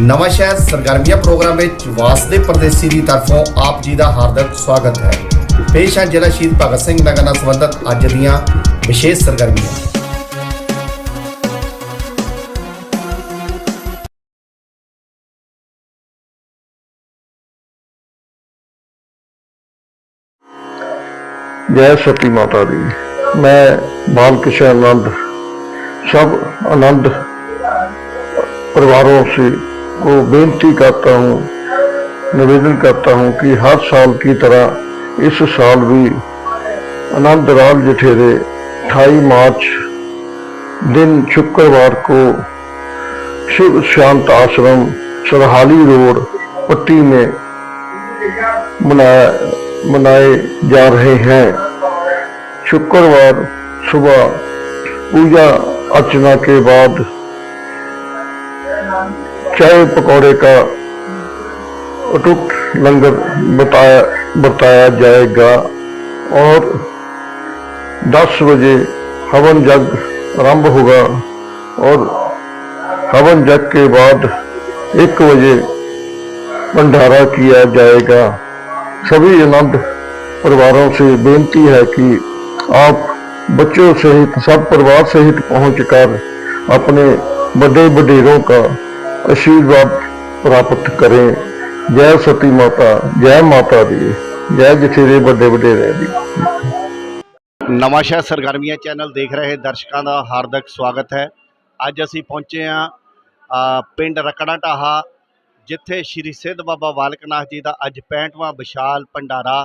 ਨਵਾਂ ਸ਼ਹਿਰ ਸਰਗਰਮੀਆਂ ਪ੍ਰੋਗਰਾਮ ਵਿੱਚ ਵਾਸਦੇ ਪਰਦੇਸੀ ਦੀ ਤਰਫੋਂ ਆਪ ਜੀ ਦਾ ਹਾਰਦਿਕ ਸਵਾਗਤ ਹੈ ਪੇਸ਼ ਹੈ ਜ਼ਿਲ੍ਹਾ ਸ਼ਹੀਦ ਭਗਤ ਸਿੰਘ ਨਗਰ ਨਾਲ ਸੰਬੰਧਿਤ ਅੱਜ ਦੀਆਂ ਵਿਸ਼ੇਸ਼ ਸਰਗਰਮੀਆਂ ਜੈ ਸਤੀ ਮਾਤਾ ਦੀ मैं बाल किशन आनंद सब आनंद परिवारों से को बेनती करता हूँ, निवेदन करता हूँ कि हर साल की तरह इस साल भी आनंद राल जठेरे 28 मार्च दिन शुक्रवार को शिव शांत आश्रम सरहाली रोड पट्टी में मनाया, मनाए जा रहे हैं। शुक्रवार सुबह पूजा अर्चना के बाद चाय पकौड़े का अटूट लंगर बताया बताया जाएगा और 10 बजे हवन जग आरंभ होगा और हवन जग के बाद एक बजे भंडारा किया जाएगा। सभी आनंद परिवारों से बेनती है कि आप बच्चों सहित, सब परिवार सहित पहुंचकर अपने बड़े बडेरों का ਅਸ਼ੀਰਵਾਦ ਪ੍ਰਾਪਤ ਕਰੇ। ਜੈ ਸਤੀ ਮਾਤਾ, ਜੈ ਮਾਤਾ ਦੀ, ਜੈ ਜਥੇਰੇ ਵੱਡੇ ਵੱਡੇ ਰਹਿ ਦੀ। ਨਵਾਂ ਸਰਗਰਮੀਆਂ ਚੈਨਲ ਦੇਖ ਰਹੇ ਦਰਸ਼ਕਾਂ ਦਾ ਹਾਰਦਿਕ ਸਵਾਗਤ ਹੈ। ਅੱਜ ਅਸੀਂ ਪਹੁੰਚੇ ਆ ਪਿੰਡ ਰਕੜਾ ਢਾਹਾ, ਜਿੱਥੇ ਸ਼੍ਰੀ ਸਿੱਧ ਬਾਬਾ ਵਾਲਕਨਾਥ ਜੀ ਦਾ ਅੱਜ 65ਵਾਂ ਵਿਸ਼ਾਲ ਭੰਡਾਰਾ।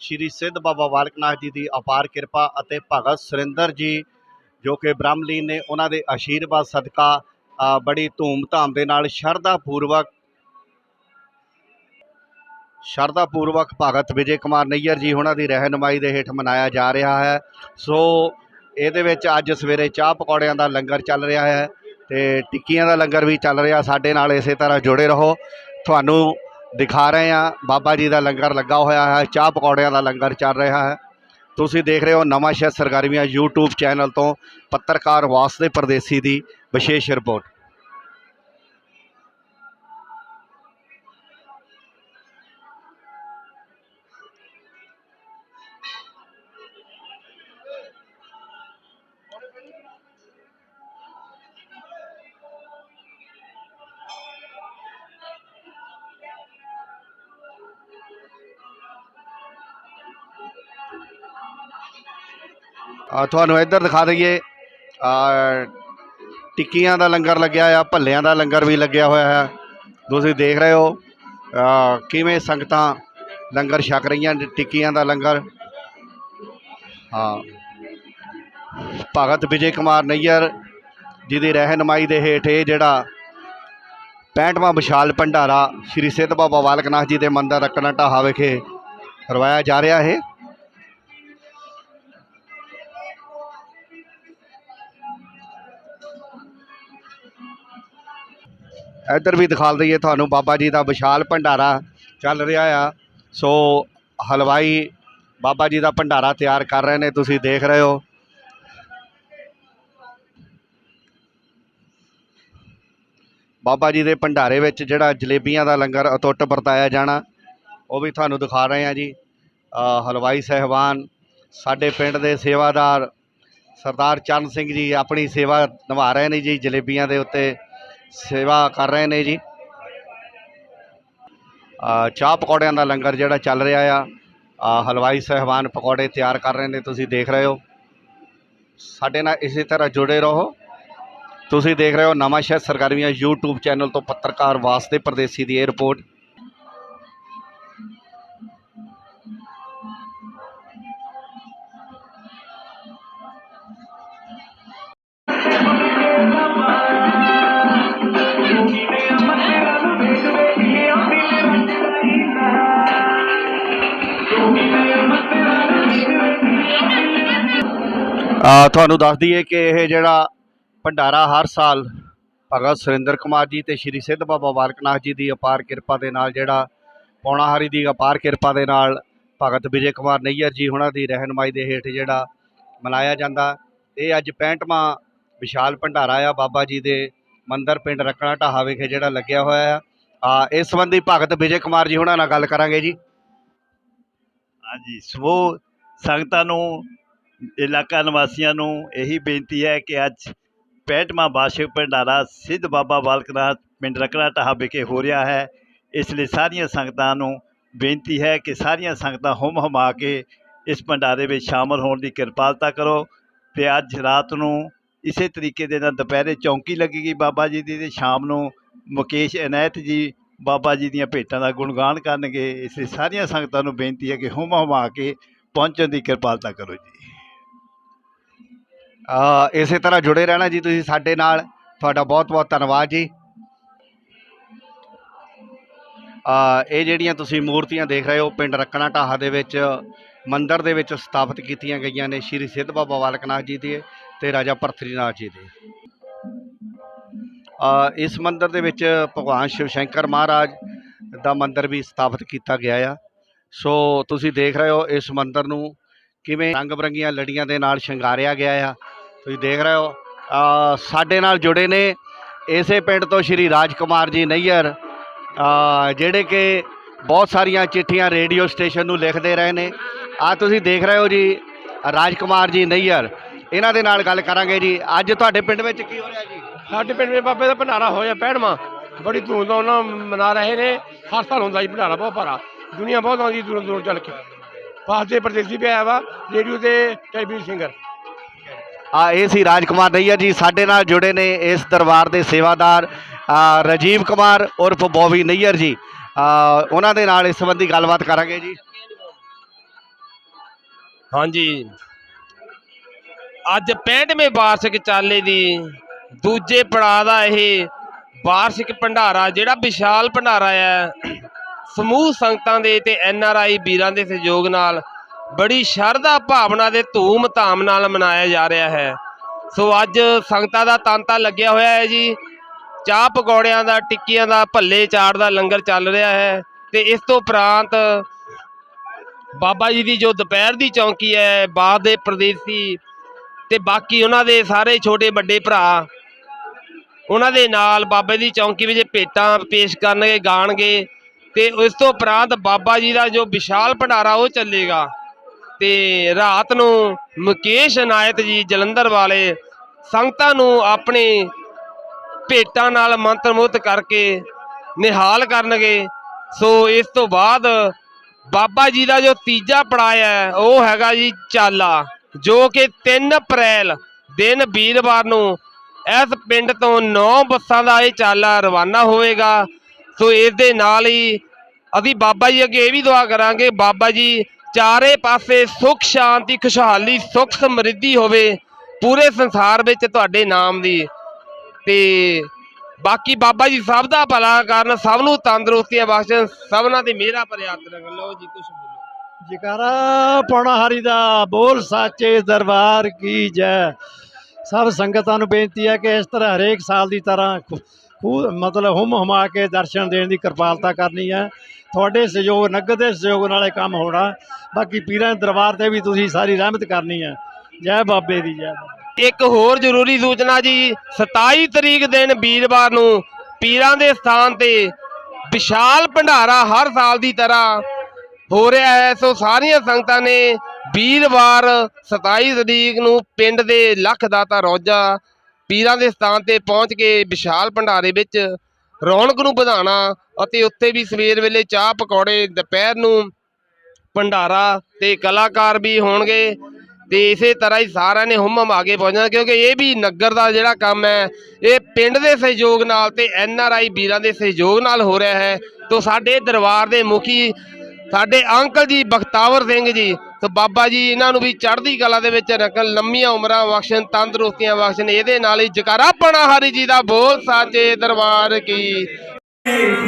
ਸ਼੍ਰੀ ਸਿੱਧ ਬਾਬਾ ਵਾਲਕਨਾਥ ਜੀ ਦੀ ਅਪਾਰ ਕਿਰਪਾ ਅਤੇ ਭਗਤ ਸੁਰਿੰਦਰ ਜੀ, ਜੋ ਕਿ ਬ੍ਰਹਮਲੀਨ ਨੇ, ਉਹਨਾਂ ਦੇ ਆਸ਼ੀਰਵਾਦ ਸਦਕਾ ਬੜੀ ਧੂਮ-ਧਾਮ ਦੇ ਨਾਲ ਸ਼ਰਧਾ ਪੂਰਵਕ ਸ਼ਰਧਾ ਪੂਰਵਕ ਭਗਤ ਵਿਜੇ ਕੁਮਾਰ ਨਈਅਰ ਜੀ ਉਹਨਾਂ ਦੀ ਰਹਿਨਮਾਈ ਦੇ ਹੇਠ ਮਨਾਇਆ ਜਾ ਰਿਹਾ ਹੈ। ਸੋ ਇਹਦੇ ਵਿੱਚ ਅੱਜ ਸਵੇਰੇ ਚਾਹ ਪਕੌੜਿਆਂ ਦਾ ਲੰਗਰ ਚੱਲ ਰਿਹਾ ਹੈ ਤੇ ਟਿੱਕੀਆਂ ਦਾ ਲੰਗਰ ਵੀ ਚੱਲ ਰਿਹਾ। ਸਾਡੇ ਨਾਲ ਇਸੇ ਤਰ੍ਹਾਂ ਜੁੜੇ ਰਹੋ। ਤੁਹਾਨੂੰ ਦਿਖਾ ਰਹੇ ਹਾਂ, ਬਾਬਾ ਜੀ ਦਾ ਲੰਗਰ ਲੱਗਾ ਹੋਇਆ ਹੈ, ਚਾਹ ਪਕੌੜਿਆਂ ਦਾ ਲੰਗਰ ਚੱਲ ਰਿਹਾ ਹੈ। ਤੁਸੀਂ ਦੇਖ ਰਹੇ ਹੋ ਨਵਾਂ ਸ਼ਹਿਰ ਸਰਗਰਮੀਆਂ YouTube ਚੈਨਲ ਤੋਂ ਪੱਤਰਕਾਰ ਵਾਸਦੇ ਪਰਦੇਸੀ ਦੀ ਵਿਸ਼ੇਸ਼ ਰਿਪੋਰਟ। ਤੁਹਾਨੂੰ ਇੱਧਰ ਦਿਖਾ ਦਈਏ। ਟਿੱਕੀਆਂ ਦਾ ਲੰਗਰ ਲੱਗਿਆ ਆ, ਭੱਲਿਆਂ ਦਾ ਲੰਗਰ ਵੀ ਲੱਗਿਆ ਹੋਇਆ ਹੈ। ਤੁਸੀਂ ਦੇਖ ਰਹੇ ਹੋ ਕਿਵੇਂ ਸੰਗਤਾਂ ਲੰਗਰ ਛਕ ਰਹੀਆਂ ਟਿੱਕੀਆਂ ਦਾ ਲੰਗਰ। ਹਾਂ। ਭਗਤ ਵਿਜੇ ਕੁਮਾਰ ਨਈਅਰ ਜਿਹਦੀ ਰਹਿਨਮਾਈ ਦੇ ਹੇਠ ਇਹ ਜਿਹੜਾ 65ਵਾਂ ਵਿਸ਼ਾਲ ਭੰਡਾਰਾ ਸ਼੍ਰੀ ਸਿੱਧ ਬਾਬਾ ਬਾਲਕਨਾਥ ਜੀ ਦੇ ਮੰਦਰ ਰੱਕਣਾ ਢਾਹਾ ਵਿਖੇ ਕਰਵਾਇਆ ਜਾ ਰਿਹਾ ਹੈ ਇੱਧਰ ਵੀ ਦਿਖਾ ਦਈਏ ਤੁਹਾਨੂੰ, ਬਾਬਾ ਜੀ ਦਾ ਵਿਸ਼ਾਲ ਭੰਡਾਰਾ ਚੱਲ ਰਿਹਾ ਆ। ਸੋ ਹਲਵਾਈ ਬਾਬਾ ਜੀ ਦਾ ਭੰਡਾਰਾ ਤਿਆਰ ਕਰ ਰਹੇ ਨੇ, ਤੁਸੀਂ ਦੇਖ ਰਹੇ ਹੋ। ਬਾਬਾ ਜੀ ਦੇ ਭੰਡਾਰੇ ਵਿੱਚ ਜਿਹੜਾ ਜਲੇਬੀਆਂ ਦਾ ਲੰਗਰ ਅਟੁੱਟ ਵਰਤਾਇਆ ਜਾਣਾ, ਉਹ ਵੀ ਤੁਹਾਨੂੰ ਦਿਖਾ ਰਹੇ ਹਾਂ ਜੀ। ਹਲਵਾਈ ਸਹਿਬਾਨ, ਸਾਡੇ ਪਿੰਡ ਦੇ ਸੇਵਾਦਾਰ ਸਰਦਾਰ ਚਰਨ ਸਿੰਘ ਜੀ ਆਪਣੀ ਸੇਵਾ ਨਿਭਾ ਰਹੇ ਨੇ ਜੀ ਜਲੇਬੀਆਂ ਦੇ ਉੱਤੇ। ਸੇਵਾ ਕਰ ਰਹੇ ਨੇ ਜੀ। ਚਾਹ ਪਕੌੜਿਆਂ ਦਾ ਲੰਗਰ ਜਿਹੜਾ ਚੱਲ ਰਿਹਾ ਆ। ਹਲਵਾਈ ਸਹਿਬਾਨ ਪਕੌੜੇ ਤਿਆਰ ਕਰ ਰਹੇ ਨੇ, ਤੁਸੀਂ ਦੇਖ ਰਹੇ ਹੋ। ਸਾਡੇ ਨਾਲ ਇਸੇ ਤਰ੍ਹਾਂ ਜੁੜੇ ਰਹੋ। ਤੁਸੀਂ ਦੇਖ ਰਹੇ ਹੋ ਨਵਾਂ ਸ਼ਹਿਰ ਸਰਗਰਮੀਆਂ YouTube ਚੈਨਲ ਤੋਂ ਪੱਤਰਕਾਰ ਵਾਸਤੇ ਪਰਦੇਸੀ ਦੀ ਇਹ ਰਿਪੋਰਟ। ਤੁਹਾਨੂੰ ਦੱਸ ਦਈਏ ਕਿ ਇਹ ਜਿਹੜਾ ਭੰਡਾਰਾ ਹਰ ਸਾਲ ਭਗਤ ਸੁਰਿੰਦਰ ਕੁਮਾਰ ਜੀ ਤੇ ਸ਼੍ਰੀ ਸਿੱਧ ਬਾਬਾ ਬਾਲਕਨਾਥ ਜੀ ਦੀ ਅਪਾਰ ਕਿਰਪਾ ਦੇ ਨਾਲ ਜਿਹੜਾ ਪੌਣਾਹਾਰੀ ਦੀ ਅਪਾਰ ਕਿਰਪਾ ਦੇ ਨਾਲ ਭਗਤ ਵਿਜੇ ਕੁਮਾਰ ਨਈਅਰ ਜੀ ਉਹਨਾਂ ਦੀ ਰਹਿਨਮਾਈ ਦੇ ਹੇਠ ਜਿਹੜਾ ਮਨਾਇਆ ਜਾਂਦਾ। ਇਹ ਅੱਜ 65ਵਾਂ ਵਿਸ਼ਾਲ ਭੰਡਾਰਾ ਆ ਬਾਬਾ ਜੀ ਦੇ ਮੰਦਰ ਪਿੰਡ ਰੱਕਣਾ ਢਾਹਾ ਵਿਖੇ ਜਿਹੜਾ ਲੱਗਿਆ ਹੋਇਆ ਆ। ਆ ਇਸ ਸੰਬੰਧੀ ਭਗਤ ਵਿਜੇ ਕੁਮਾਰ ਜੀ ਹੁਣਾਂ ਨਾਲ ਗੱਲ ਕਰਾਂਗੇ ਜੀ। ਹਾਂਜੀ ਸਮੂਹ ਸੰਗਤਾਂ ਨੂੰ ਇਲਾਕਾ ਨਿਵਾਸੀਆਂ ਨੂੰ ਇਹੀ ਬੇਨਤੀ ਹੈ ਕਿ ਅੱਜ 65ਵਾਂ ਵਾਰਸ਼ਿਕ ਭੰਡਾਰਾ ਸਿੱਧ ਬਾਬਾ ਬਾਲਕਨਾਥ ਪਿੰਡ ਰਕੜਾ ਢਾਹਾ ਵਿਖੇ ਹੋ ਰਿਹਾ ਹੈ। ਇਸ ਲਈ ਸਾਰੀਆਂ ਸੰਗਤਾਂ ਨੂੰ ਬੇਨਤੀ ਹੈ ਕਿ ਸਾਰੀਆਂ ਸੰਗਤਾਂ ਹੁਮ ਹਮਾ ਕੇ ਇਸ ਭੰਡਾਰੇ ਵਿੱਚ ਸ਼ਾਮਲ ਹੋਣ ਦੀ ਕਿਰਪਾਲਤਾ ਕਰੋ ਤੇ ਅੱਜ ਰਾਤ ਨੂੰ ਇਸੇ ਤਰੀਕੇ ਦੇ ਨਾਲ ਦੁਪਹਿਰੇ ਚੌਂਕੀ ਲੱਗੇਗੀ ਬਾਬਾ ਜੀ ਦੀ ਤੇ ਸ਼ਾਮ ਨੂੰ ਮੁਕੇਸ਼ ਅਨੈਤ ਜੀ ਬਾਬਾ ਜੀ ਦੀਆਂ ਭੇਟਾਂ ਦਾ ਗੁਣਗਾਨ ਕਰਨਗੇ। ਇਸ ਲਈ ਸਾਰੀਆਂ ਸੰਗਤਾਂ ਨੂੰ ਬੇਨਤੀ ਹੈ ਕਿ ਹੁਮ ਹਮਾ ਕੇ ਪਹੁੰਚਣ ਦੀ ਕਿਰਪਾਲਤਾ ਕਰੋ ਜੀ। ਇਸੇ ਤਰ੍ਹਾਂ ਜੁੜੇ ਰਹਿਣਾ ਜੀ ਤੁਸੀਂ ਸਾਡੇ ਨਾਲ। ਤੁਹਾਡਾ ਬਹੁਤ ਬਹੁਤ ਧੰਨਵਾਦ ਜੀ। ਇਹ ਜਿਹੜੀਆਂ ਤੁਸੀਂ ਮੂਰਤੀਆਂ ਦੇਖ ਰਹੇ ਹੋ, ਪਿੰਡ ਰੱਕਣਾ ਢਾਹਾ ਦੇ ਵਿੱਚ, ਮੰਦਿਰ ਦੇ ਵਿੱਚ ਸਥਾਪਿਤ ਕੀਤੀਆਂ ਗਈਆਂ ਨੇ ਸ਼੍ਰੀ ਸਿੱਧ ਬਾਬਾ ਬਾਲਕਨਾਥ ਜੀ ਦੇ ਤੇ ਰਾਜਾ ਭਰਥਰੀਨਾਥ ਜੀ ਦੇ। ਇਸ ਮੰਦਿਰ ਦੇ ਵਿੱਚ ਭਗਵਾਨ ਸ਼ਿਵ ਸ਼ੰਕਰ ਮਹਾਰਾਜ ਦਾ ਮੰਦਿਰ ਵੀ ਸਥਾਪਿਤ ਕੀਤਾ ਗਿਆ ਆ। ਸੋ ਤੁਸੀਂ ਦੇਖ ਰਹੇ ਹੋ ਇਸ ਮੰਦਿਰ ਨੂੰ ਕਿਵੇਂ ਰੰਗ ਬਰੰਗੀਆਂ ਲੜੀਆਂ ਦੇ ਨਾਲ ਸ਼ਿੰਗਾਰਿਆ ਗਿਆ ਆ। ਤੁਸੀਂ ਦੇਖ ਰਹੇ ਹੋ ਸਾਡੇ ਨਾਲ ਜੁੜੇ ਨੇ ਇਸੇ ਪਿੰਡ ਤੋਂ ਸ਼੍ਰੀ ਰਾਜ ਕੁਮਾਰ ਜੀ ਨਈਅਰ ਜਿਹੜੇ ਕਿ ਬਹੁਤ ਸਾਰੀਆਂ ਚਿੱਠੀਆਂ ਰੇਡੀਓ ਸਟੇਸ਼ਨ ਨੂੰ ਲਿਖਦੇ ਰਹੇ ਨੇ। ਆ, ਤੁਸੀਂ ਦੇਖ ਰਹੇ ਹੋ ਜੀ ਰਾਜ ਕੁਮਾਰ ਜੀ ਨਈਅਰ। ਇਹਨਾਂ ਦੇ ਨਾਲ ਗੱਲ ਕਰਾਂਗੇ ਜੀ। ਅੱਜ ਤੁਹਾਡੇ ਪਿੰਡ ਵਿੱਚ ਕੀ ਹੋ ਰਿਹਾ ਜੀ? ਸਾਡੇ ਪਿੰਡ ਵਿੱਚ ਬਾਬੇ ਦਾ ਭੰਡਾਰਾ ਹੋਇਆ ਪੈੜਵਾਂ ਬੜੀ ਧੂਮਧਾਮ ਨਾਲ ਮਨਾ ਰਹੇ ਨੇ। ਹਰ ਸਾਲ ਹੁੰਦਾ ਜੀ ਭੰਡਾਰਾ, ਬਹੁਤ ਭਾਰਾ। ਦੁਨੀਆ ਬਹੁਤ ਆਉਂਦੀ ਦੂਰੋਂ ਦੂਰੋਂ ਚੱਲ ਕੇ। ਪਾਸ ਦੇ ਪ੍ਰਦੇਸੀ ਵੀ ਆਇਆ ਵਾ, ਰੇਡੀਓ ਤੇ ਟੈਲੀਵਿਜ਼ਨ ਸਿੰਗਰ। ਆ ਇਹ ਸੀ ਰਾਜਕੁਮਾਰ ਨਈਅਰ ਜੀ ਸਾਡੇ ਨਾਲ ਜੁੜੇ ਨੇ ਇਸ ਦਰਬਾਰ ਦੇ ਸੇਵਾਦਾਰ ਆ, ਰਾਜੀਵ ਕੁਮਾਰ ਉਰਫ ਬੋਬੀ ਨਈਅਰ ਜੀ। ਉਹਨਾਂ ਦੇ ਨਾਲ ਇਸ ਸੰਬੰਧੀ ਗੱਲਬਾਤ ਕਰਾਂਗੇ ਜੀ। ਹਾਂਜੀ। ਅੱਜ 65ਵੇਂ ਵਾਰਸ਼ਿਕ ਚਾਲੇ ਦੀ ਦੂਜੇ ਪੜਾਅ ਦਾ ਇਹ ਵਾਰਸ਼ਿਕ ਭੰਡਾਰਾ ਜਿਹੜਾ ਵਿਸ਼ਾਲ ਭੰਡਾਰਾ ਹੈ ਸਮੂਹ ਸੰਗਤਾਂ ਦੇ ਤੇ ਐਨ ਆਰ ਆਈ ਵੀਰਾਂ ਦੇ ਸਹਿਯੋਗ ਨਾਲ ਬੜੀ ਸ਼ਰਧਾ ਭਾਵਨਾ ਦੇ ਧੂਮ ਧਾਮ ਨਾਲ ਮਨਾਇਆ ਜਾ ਰਿਹਾ ਹੈ। ਸੋ ਅੱਜ ਸੰਗਤਾਂ ਦਾ ਤਾਂਤਾ ਲੱਗਿਆ ਹੋਇਆ ਹੈ ਜੀ। ਚਾਹ ਪਕੌੜਿਆਂ ਦਾ, ਟਿੱਕੀਆਂ ਦਾ, ਭੱਲੇ ਚਾੜ ਦਾ ਲੰਗਰ ਚੱਲ ਰਿਹਾ ਹੈ ਤੇ ਇਸ ਤੋਂ ਉਪਰੰਤ ਬਾਬਾ ਜੀ ਦੀ ਜੋ ਦੁਪਹਿਰ ਦੀ ਚੌਂਕੀ ਹੈ ਬਾਦ ਦੇ ਪ੍ਰਦੇਸੀ ਤੇ ਬਾਕੀ ਉਹਨਾਂ ਦੇ ਸਾਰੇ ਛੋਟੇ ਵੱਡੇ ਭਰਾ ਉਹਨਾਂ ਦੇ ਨਾਲ ਬਾਬੇ ਦੀ ਚੌਂਕੀ ਵਿੱਚ ਭੇਟਾਂ ਪੇਸ਼ ਕਰਨਗੇ, ਗਾਣਗੇ ਤੇ ਉਸ ਤੋਂ ਉਪਰੰਤ ਬਾਬਾ ਜੀ ਦਾ ਜੋ ਵਿਸ਼ਾਲ ਭੰਡਾਰਾ ਉਹ ਚੱਲੇਗਾ। ਤੇ ਰਾਤ ਨੂੰ ਮੁਕੇਸ਼ ਅਨਾਇਤ ਜੀ ਜਲੰਧਰ ਵਾਲੇ ਸੰਗਤਾਂ ਨੂੰ ਆਪਣੇ ਭੇਟਾਂ ਨਾਲ ਮੰਤਰਮੁਗਧ ਕਰਕੇ ਨਿਹਾਲ ਕਰਨਗੇ। ਸੋ ਇਸ ਤੋਂ ਬਾਅਦ ਬਾਬਾ ਜੀ ਦਾ ਜੋ ਤੀਜਾ ਪੜਾਅ ਹੈ, ਉਹ ਹੈਗਾ ਜੀ ਚਾਲਾ, ਜੋ ਕਿ 3 ਅਪ੍ਰੈਲ ਦਿਨ ਵੀਰਵਾਰ ਨੂੰ ਇਸ ਪਿੰਡ ਤੋਂ 9 ਬੱਸਾਂ ਦਾ ਇਹ ਚਾਲਾ ਰਵਾਨਾ ਹੋਵੇਗਾ। ਸੋ ਇਸ ਦੇ ਨਾਲ ਹੀ ਅਸੀਂ ਬਾਬਾ ਜੀ ਅੱਗੇ ਇਹ ਵੀ ਦੁਆ ਕਰਾਂਗੇ, ਬਾਬਾ ਜੀ ਚਾਰੇ ਪਾਸੇ ਸੁਖ, ਸ਼ਾਂਤੀ, ਖੁਸ਼ਹਾਲੀ, ਸੁਖ ਸਮਰਿੱਧੀ ਹੋਵੇ ਪੂਰੇ ਸੰਸਾਰ ਵਿੱਚ ਤੁਹਾਡੇ ਨਾਮ ਦੀ। ਤੇ ਬਾਕੀ ਬਾਬਾ ਜੀ ਸਭ ਦਾ ਭਲਾ ਕਰਨ, ਸਭ ਨੂੰ ਤੰਦਰੁਸਤੀਆਂ ਬਖਸ਼ਣ, ਸਭਨਾਂ ਦੀ ਮਿਹਰਾਂ ਭਰਿਆ ਹੱਥ ਰੱਖ ਜੀ, ਕੁਛ ਬੋਲੋ। ਜਕਾਰਾ, ਪੌਣਾ ਹਰੀ ਦਾ ਬੋਲ ਸਾਚੇ ਦਰਬਾਰ ਕੀ ਜੈ। ਸਭ ਸੰਗਤਾਂ ਨੂੰ ਬੇਨਤੀ ਹੈ ਕਿ ਇਸ ਤਰ੍ਹਾਂ ਹਰੇਕ ਸਾਲ ਦੀ ਤਰ੍ਹਾਂ ਖੂ- ਮਤਲਬ ਹੁਮ ਹੁਮਾ ਕੇ ਦਰਸ਼ਨ ਦੇਣ ਦੀ ਕਿਰਪਾਲਤਾ ਕਰਨੀ ਹੈ। ਤੁਹਾਡੇ ਸਹਿਯੋਗ, ਨਗਦ ਦੇ ਸਹਿਯੋਗ ਨਾਲ ਇਹ ਕੰਮ ਹੋਣਾ। ਬਾਕੀ ਪੀਰਾਂ ਦੇ ਦਰਬਾਰ ਤੇ ਵੀ ਤੁਸੀਂ ਸਾਰੀ ਰਹਿਮਤ ਕਰਨੀ ਹੈ ਜੈ ਬਾਬੇ ਦੀ, ਜੈ ਇੱਕ ਹੋਰ ਜ਼ਰੂਰੀ ਸੂਚਨਾ ਜੀ 27 ਤਰੀਕ ਦਿਨ ਵੀਰਵਾਰ ਨੂੰ ਪੀਰਾਂ ਦੇ ਸਥਾਨ ਤੇ ਵਿਸ਼ਾਲ ਭੰਡਾਰਾ ਹਰ ਸਾਲ ਦੀ ਤਰ੍ਹਾਂ ਹੋ ਰਿਹਾ ਹੈ। ਸੋ ਸਾਰੀਆਂ ਸੰਗਤਾਂ ਨੇ ਵੀਰਵਾਰ 27 ਤਰੀਕ ਨੂੰ ਪਿੰਡ ਦੇ ਲੱਖ ਦਾਤਾ ਰੋਜਾ ਪੀਰਾਂ ਦੇ ਸਥਾਨ ਤੇ ਪਹੁੰਚ ਕੇ ਵਿਸ਼ਾਲ ਭੰਡਾਰੇ ਵਿੱਚ ਰੌਣਕ ਨੂੰ ਵਧਾਉਣਾ ਅਤੇ ਉੱਥੇ ਵੀ ਸਵੇਰ ਵੇਲੇ ਚਾਹ ਪਕੌੜੇ, ਦੁਪਹਿਰ ਨੂੰ ਭੰਡਾਰਾ ਤੇ ਕਲਾਕਾਰ ਵੀ ਹੋਣਗੇ ਤੇ ਇਸੇ ਤਰ੍ਹਾਂ ਹੀ ਸਾਰਿਆਂ ਨੇ ਹੁਮ ਹਮਾ ਪਹੁੰਚਣਾ, ਕਿਉਂਕਿ ਇਹ ਵੀ ਨਗਰ ਦਾ ਜਿਹੜਾ ਕੰਮ ਹੈ, ਇਹ ਪਿੰਡ ਦੇ ਸਹਿਯੋਗ ਨਾਲ ਤੇ ਐਨ ਆਰ ਆਈ ਵੀਰਾਂ ਦੇ ਸਹਿਯੋਗ ਨਾਲ ਹੋ ਰਿਹਾ ਹੈ। ਤੋਂ ਸਾਡੇ ਦਰਬਾਰ ਦੇ ਮੁਖੀ, ਸਾਡੇ ਅੰਕਲ ਜੀ ਬਖਤਾਵਰ ਸਿੰਘ ਜੀ ਤੇ ਬਾਬਾ ਜੀ, ਇਹਨਾਂ ਨੂੰ ਵੀ ਚੜ੍ਹਦੀ ਕਲਾ ਦੇ ਵਿੱਚ ਰੱਖਣ, ਲੰਮੀਆਂ ਉਮਰਾਂ ਬਖਸ਼ਣ, ਤੰਦਰੁਸਤੀਆਂ ਬਖਸ਼ਣ, ਇਹਦੇ ਨਾਲ ਹੀ ਜਕਾਰਾ ਪਣਾ ਹਰੀ ਜੀ ਦਾ ਬੋਲ ਸਾਚੇ ਦਰਬਾਰ ਕੀ। ਜੈ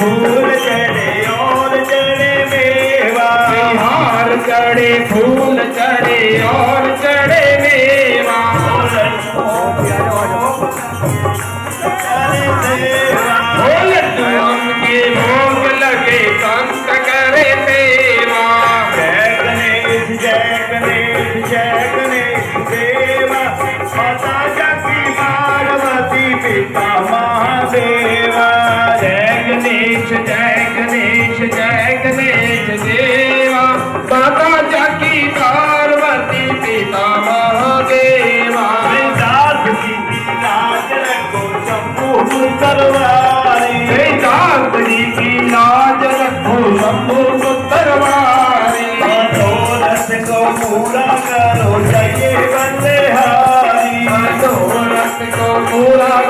ફૂલ ચડે ઓર ચડે મેવા હાર ચડે ફૂલ ਸਰਵਾਰੀ ਵੇਦਾ ਬੜੀ ਕੀ ਲਾਜ ਰੱਖੋ ਸੰਭੂ ਪੁੱਤਰਵਾਰੀ ਮਨੋਰਥ ਕੋ ਪੂਰਾ ਕਰੋ ਜਏ ਬੰਦੇ ਹਾਰੀ। ਮਨੋਰਥ ਕੋ ਪੂਰਾ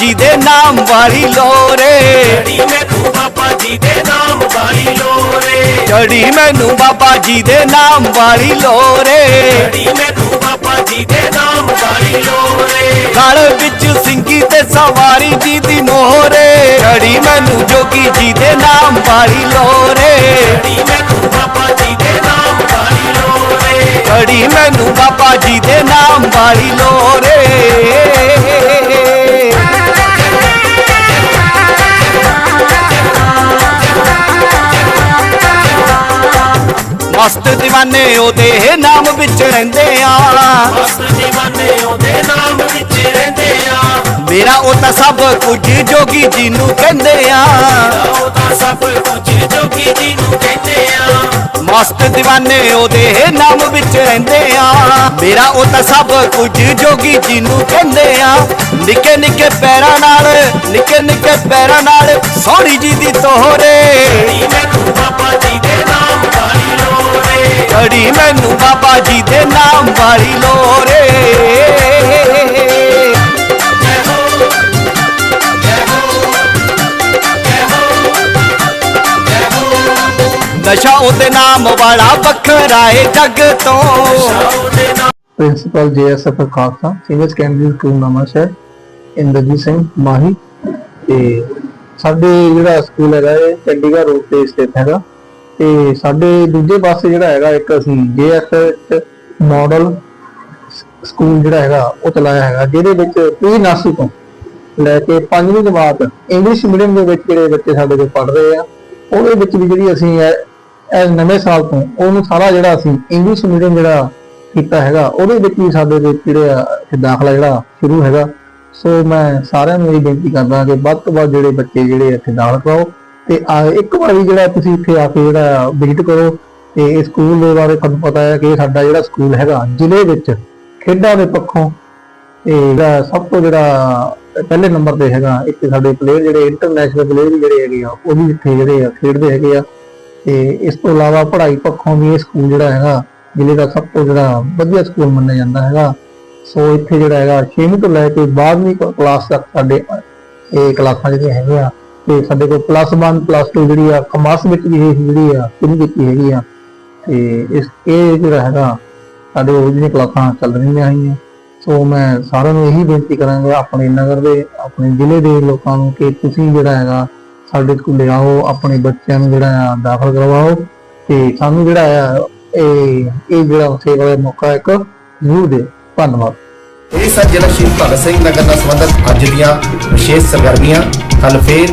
ਜੀ ਦੇ ਨਾਮ ਵਾਲੀ ਲੋਰੇ। ਚੜੀ ਮੈਨੂੰ ਬਾਬਾ ਜੀ ਦੇ ਨਾਮ ਵਾਲੀ ਲੋਰੇ। ਚੜੀ ਮੈਨੂੰ ਬਾਬਾ ਜੀ ਦੇ ਨਾਮ ਵਾਲੀ ਲੋਰੇ। ਚੜੀ ਮੈਨੂੰ ਬਾਬਾ ਜੀ ਦੇ ਨਾਮ ਵਾਲੀ ਲੋਰੇ। ਗਲ ਵਿੱਚ ਸਿੰਘੀ ਤੇ ਸਵਾਰੀ ਜੀ ਦੀ ਮੋਹਰੇ ਚੜੀ ਮੈਨੂੰ ਜੋਗੀ ਜੀ ਦੇ ਨਾਮ ਵਾਲੀ ਲੋਰੇ। ਚੜੀ ਮੈਨੂੰ ਬਾਬਾ ਜੀ ਦੇ ਨਾਮ ਵਾਲੀ ਲੋਰੇ। ਚੜੀ ਮੈਨੂੰ ਬਾਬਾ ਜੀ ਦੇ ਨਾਮ ਵਾਲੀ ਲੋਰੇ। ਮਸਤ دیਵਾਨੇ ਉਹਦੇ ਨਾਮ ਵਿੱਚ ਰਹਿੰਦੇ ਆ। ਮਸਤ دیਵਾਨੇ ਉਹਦੇ ਨਾਮ ਵਿੱਚ ਰਹਿੰਦੇ ਆ। ਮੇਰਾ ਉਹ ਤਾਂ ਸਭ ਕੁਝ ਜੋਗੀ ਜੀ ਨੂੰ ਕਹਿੰਦੇ ਆ। ਉਹ ਤਾਂ ਸਭ ਕੁਝ ਜੋਗੀ ਜੀ ਨੂੰ ਕਹਿੰਦੇ ਆ। ਮਸਤ دیਵਾਨੇ ਉਹਦੇ ਨਾਮ ਵਿੱਚ ਰਹਿੰਦੇ ਆ। ਮੇਰਾ ਉਹ ਤਾਂ ਸਭ ਕੁਝ ਜੋਗੀ ਜੀ ਨੂੰ ਕਹਿੰਦੇ ਆ। ਨਿੱਕੇ ਨਿੱਕੇ ਪੈਰਾਂ ਨਾਲ ਨਿੱਕੇ ਨਿੱਕੇ ਪੈਰਾਂ ਨਾਲ ਸੋਹਣੀ ਜੀ ਦੀ ਤੋਹਰੇ। ਮੈਨੂੰ ਬਾਬਾ ਜੀ ਲੋਰੇ ਚੜੀ ਮੈਨੂੰ ਬਾਬਾ ਜੀ ਦੇ ਨਾਮ ਵਾਲੀ ਲੋਰੇ ਨਸ਼ਾ ਉਹਦੇ ਨਾਮ ਵਾਲਾ ਵੱਖਰਾ ਏ ਜੱਗ ਤੋਂ। Principal JSF Khalsa, senior secondary school Nawanshahr, Inderjit Singh Mahi ਤੇ ਸਾਡੇ ਜਿਹੜਾ ਸਕੂਲ ਹੈਗਾ ਇਹ ਚੰਡੀਗੜ੍ਹ ਰੋਡ ਤੇ ਸਥਿਤ ਹੈਗਾ। ਤੇ ਸਾਡੇ ਦੂਜੇ ਪਾਸੇ ਜਿਹੜਾ ਹੈਗਾ ਇੱਕ ਅਸੀਂ ਜੇਐਸਐਫ ਮਾਡਲ ਸਕੂਲ ਜਿਹੜਾ ਹੈਗਾ, ਉਹ ਚਲਾਇਆ ਹੈਗਾ, ਜਿਹਦੇ ਵਿੱਚ ਪ੍ਰੀ ਨਰਸਰੀ ਤੋਂ ਲੈ ਕੇ ਪੰਜਵੀਂ ਜਮਾਤ ਇੰਗਲਿਸ਼ ਮੀਡੀਅਮ ਦੇ ਵਿੱਚ ਜਿਹੜੇ ਬੱਚੇ ਸਾਡੇ ਕੋਲ ਪੜ੍ਹ ਰਹੇ ਆ, ਉਹਦੇ ਵਿੱਚ ਵੀ ਜਿਹੜੀ ਅਸੀਂ ਇਹ ਨਵੇਂ ਸਾਲ ਤੋਂ ਉਹਨੂੰ ਸਾਰਾ ਜਿਹੜਾ ਅਸੀਂ ਇੰਗਲਿਸ਼ ਮੀਡੀਅਮ ਜਿਹੜਾ ਕੀਤਾ ਹੈਗਾ, ਉਹਦੇ ਵਿੱਚ ਵੀ ਸਾਡੇ ਦੇ ਜਿਹੜੇ ਆ, ਇੱਥੇ ਦਾਖਲਾ ਜਿਹੜਾ ਸ਼ੁਰੂ ਹੈਗਾ। ਸੋ ਮੈਂ ਸਾਰਿਆਂ ਨੂੰ ਇਹ ਬੇਨਤੀ ਕਰਦਾ ਕਿ ਵੱਧ ਤੋਂ ਵੱਧ ਜਿਹੜੇ ਬੱਚੇ ਜਿਹੜੇ ਇੱਥੇ ਦਾਖਲ ਕਰਾਓ ਤੇ, ਆ, ਇੱਕ ਵਾਰੀ ਜਿਹੜਾ ਤੁਸੀਂ ਇੱਥੇ ਆ ਕੇ ਜਿਹੜਾ ਵਿਜ਼ਿਟ ਕਰੋ ਤੇ ਇਸ ਸਕੂਲ ਦੇ ਬਾਰੇ ਤੁਹਾਨੂੰ ਪਤਾ ਹੈ ਕਿ ਸਾਡਾ ਜਿਹੜਾ ਸਕੂਲ ਹੈਗਾ, ਜ਼ਿਲ੍ਹੇ ਵਿੱਚ ਖੇਡਾਂ ਦੇ ਪੱਖੋਂ ਤੇ ਜਿਹੜਾ ਸਭ ਤੋਂ ਜਿਹੜਾ ਪਹਿਲੇ ਨੰਬਰ ਤੇ ਹੈਗਾ ਇੱਥੇ ਸਾਡੇ ਪਲੇਅਰ ਜਿਹੜੇ ਇੰਟਰਨੈਸ਼ਨਲ ਪਲੇਅਰ ਵੀ ਜਿਹੜੇ ਹੈਗੇ ਆ, ਉਹ ਵੀ ਇੱਥੇ ਜਿਹੜੇ ਆ ਖੇਡਦੇ ਹੈਗੇ ਆ ਤੇ ਇਸ ਤੋਂ ਇਲਾਵਾ ਪੜ੍ਹਾਈ ਪੱਖੋਂ ਵੀ ਇਹ ਸਕੂਲ ਜਿਹੜਾ ਹੈਗਾ, ਜ਼ਿਲ੍ਹੇ ਦਾ ਸਭ ਤੋਂ ਜਿਹੜਾ ਵਧੀਆ ਸਕੂਲ ਮੰਨਿਆ ਜਾਂਦਾ ਹੈਗਾ। ਸੋ ਇੱਥੇ ਜਿਹੜਾ ਹੈਗਾ 6ਵੀਂ ਤੋਂ ਲੈ ਕੇ 12ਵੀਂ ਕਲਾਸ ਤੱਕ ਸਾਡੇ ਇਹ ਕਲਾਸਾਂ ਜਿਹੜੀਆਂ ਹੈਗੀਆਂ ਤੇ ਸਾਡੇ ਕੋਲ ਪਲੱਸ 1 ਪਲੱਸ 2 ਜਿਹੜੀ ਆ ਕਮਰਸ ਵਿੱਚ ਵੀ ਇਹ ਜਿਹੜੀ ਆ ਸ਼ੁਰੂ ਕੀਤੀ ਹੈਗੀ ਆ। ਤੇ ਇਸ, ਇਹ ਜਿਹੜਾ ਹੈਗਾ, ਸਾਡੇ ਉਹ ਜਿਹੜੀਆਂ ਕਲਾਸਾਂ ਚੱਲ ਰਹੀਆਂ ਹੈਗੀਆਂ। ਸੋ ਮੈਂ ਸਾਰਿਆਂ ਨੂੰ ਇਹੀ ਬੇਨਤੀ ਕਰਾਂਗਾ, ਆਪਣੇ ਨਗਰ ਦੇ, ਆਪਣੇ ਜ਼ਿਲ੍ਹੇ ਦੇ ਲੋਕਾਂ ਨੂੰ ਕਿ ਤੁਸੀਂ ਜਿਹੜਾ ਹੈਗਾ, ਸਾਡੇ ਸਕੂਲੇ ਆਓ, ਆਪਣੇ ਬੱਚਿਆਂ ਨੂੰ ਜਿਹੜਾ ਆ, ਦਾਖਲ ਕਰਵਾਓ। ਤੇ ਸਾਨੂੰ ਜਿਹੜਾ ਆ, ਇਹ ਇਹ ਜਿਹੜਾ ਸੇਵਾ ਦਾ ਮੌਕਾ ਇੱਕ ਜ਼ਰੂਰ ਦੇ ਧੰਨਵਾਦ। ਇਹ ਸਨ ਜ਼ਿਲ੍ਹਾ ਸ਼ਹੀਦ ਭਗਤ ਸਿੰਘ ਨਗਰ ਨਾਲ ਸੰਬੰਧਿਤ ਅੱਜ ਦੀਆਂ ਵਿਸ਼ੇਸ਼ ਸਰਗਰਮੀਆਂ ਕੱਲ ਫੇਰ